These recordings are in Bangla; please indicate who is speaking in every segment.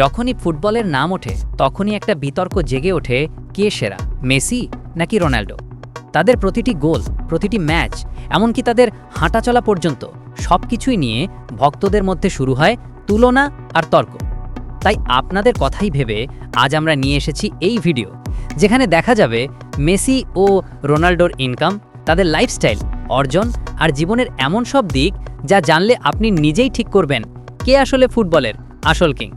Speaker 1: যখনই ফুটবলের নাম ওঠে, তখনই একটা বিতর্ক জেগে ওঠে কে সেরা, মেসি নাকি রোনাল্ডো। তাদের প্রতিটি গোল, প্রতিটি ম্যাচ, এমনকি তাদের হাঁটাচলা পর্যন্ত সব কিছুই নিয়ে ভক্তদের মধ্যে শুরু হয় তুলনা আর তর্ক। তাই আপনাদের কথাই ভেবে আজ আমরা নিয়ে এসেছি এই ভিডিও, যেখানে দেখা যাবে মেসি ও রোনাল্ডোর ইনকাম তাদের লাইফস্টাইল অর্জন আর জীবনের এমন সব দিক যা জানলে আপনি নিজেই ঠিক করবেন, কে আসলে ফুটবলের আসল কিং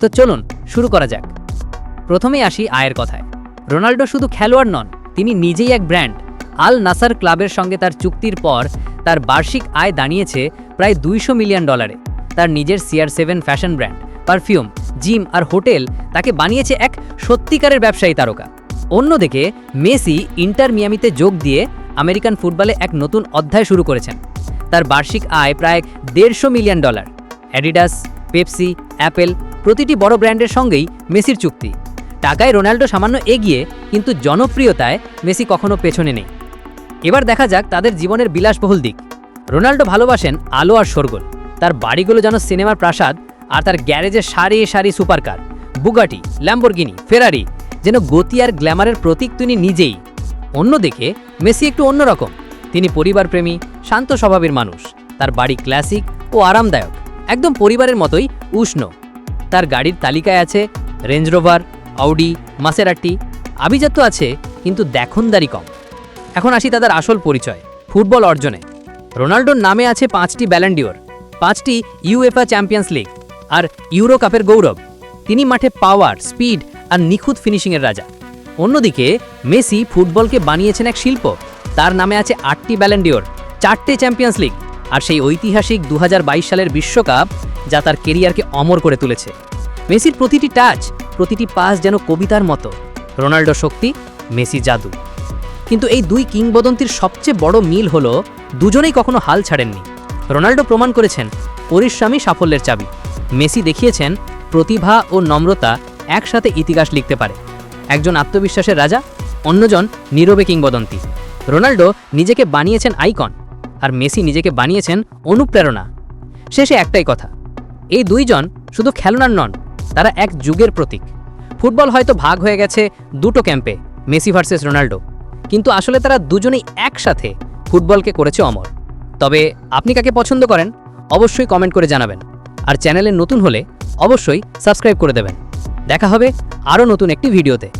Speaker 1: তো চলুন, শুরু করা যাক। প্রথমেই আসি আয়ের কথায়। রোনাল্ডো শুধু খেলোয়াড় নন, তিনি নিজেই এক ব্র্যান্ড। আল নাসার ক্লাবের সঙ্গে তার চুক্তির পর তার বার্ষিক আয় দাঁড়িয়েছে প্রায় দুইশো মিলিয়ন ডলারে। তার নিজের CR seven fashion brand, perfume, gym আর হোটেল তাকে বানিয়েছে এক সত্যিকারের ব্যবসায়ী তারকা। অন্যদিকে, মেসি ইন্টার মিয়ামিতে যোগ দিয়ে আমেরিকান ফুটবলে এক নতুন অধ্যায় শুরু করেছেন। তার বার্ষিক আয় প্রায় দেড়শো million dollar. Adidas, Pepsi, Apple প্রতিটি বড় ব্র্যান্ডের সঙ্গেই মেসির চুক্তি। টাকায় রোনাল্ডো সামান্য এগিয়ে, কিন্তু জনপ্রিয়তায় মেসি কখনো পেছনে নেই। এবার দেখা যাক তাদের জীবনের বিলাসবহুল দিক। রোনাল্ডো ভালোবাসেন আলো আর শোরগোল। তার বাড়িগুলো যেন সিনেমার প্রাসাদ আর তার গ্যারেজে সারি সারি সুপারকার। বুগাটি, ল্যাম্বরগিনি, ফেরারি, যেন গতি আর গ্ল্যামারের প্রতীক তিনি নিজেই। অন্যদিকে মেসি একটু অন্যরকম তিনি পরিবারপ্রেমী, শান্ত স্বভাবের মানুষ। তার বাড়ি ক্লাসিক ও আরামদায়ক। একদম পরিবারের মতোই উষ্ণ। তার গাড়ির তালিকায় আছে রেঞ্জ রোভার আউডি মাসেরাটি আভিজাত্য আছে, কিন্তু দেখনদারি কম। এখন আসি তাদের আসল পরিচয়, ফুটবল অর্জনে। রোনাল্ডোর নামে আছে পাঁচটি ব্যালেন্ডিওর পাঁচটি ইউএফা চ্যাম্পিয়ন্স লিগ আর ইউরো কাপের গৌরব। তিনি মাঠে পাওয়ার স্পিড আর নিখুঁত ফিনিশিংয়ের রাজা। অন্যদিকে, মেসি ফুটবলকে বানিয়েছেন এক শিল্প। তার নামে আছে আটটি ব্যালেন্ডিওর চারটে চ্যাম্পিয়ন্স লিগ আর সেই ঐতিহাসিক দু হাজার বাইশ সালের বিশ্বকাপ যা তার কেরিয়ারকে অমর করে তুলেছে। মেসির প্রতিটি টাচ, প্রতিটি পাস যেন কবিতার মতো। রোনাল্ডো শক্তি, মেসি জাদু। কিন্তু এই দুই কিংবদন্তির সবচেয়ে বড় মিল হলো, দুজনেই কখনো হাল ছাড়েননি। রোনাল্ডো প্রমাণ করেছেন পরিশ্রামী সাফল্যের চাবি। মেসি দেখিয়েছেন, প্রতিভা ও নম্রতা একসাথে ইতিহাস লিখতে পারে। একজন আত্মবিশ্বাসের রাজা, অন্যজন নীরবে কিংবদন্তি। রোনাল্ডো নিজেকে বানিয়েছেন আইকন, আর মেসি নিজেকে বানিয়েছেন অনুপ্রেরণা। শেষে একটাই কথা এই দুইজন শুধু খেলোয়াড় নন, তারা এক যুগের প্রতীক। ফুটবল হয়তো ভাগ হয়ে গেছে দুটো ক্যাম্পে, মেসি ভার্সেস রোনাল্ডো। কিন্তু আসলে তারা দুজনেই একসাথে ফুটবলকে করেছে অমর। তবে আপনি কাকে পছন্দ করেন, অবশ্যই কমেন্ট করে জানাবেন। আর চ্যানেলে নতুন হলে অবশ্যই সাবস্ক্রাইব করে দেবেন। দেখা হবে আরও নতুন একটি ভিডিওতে।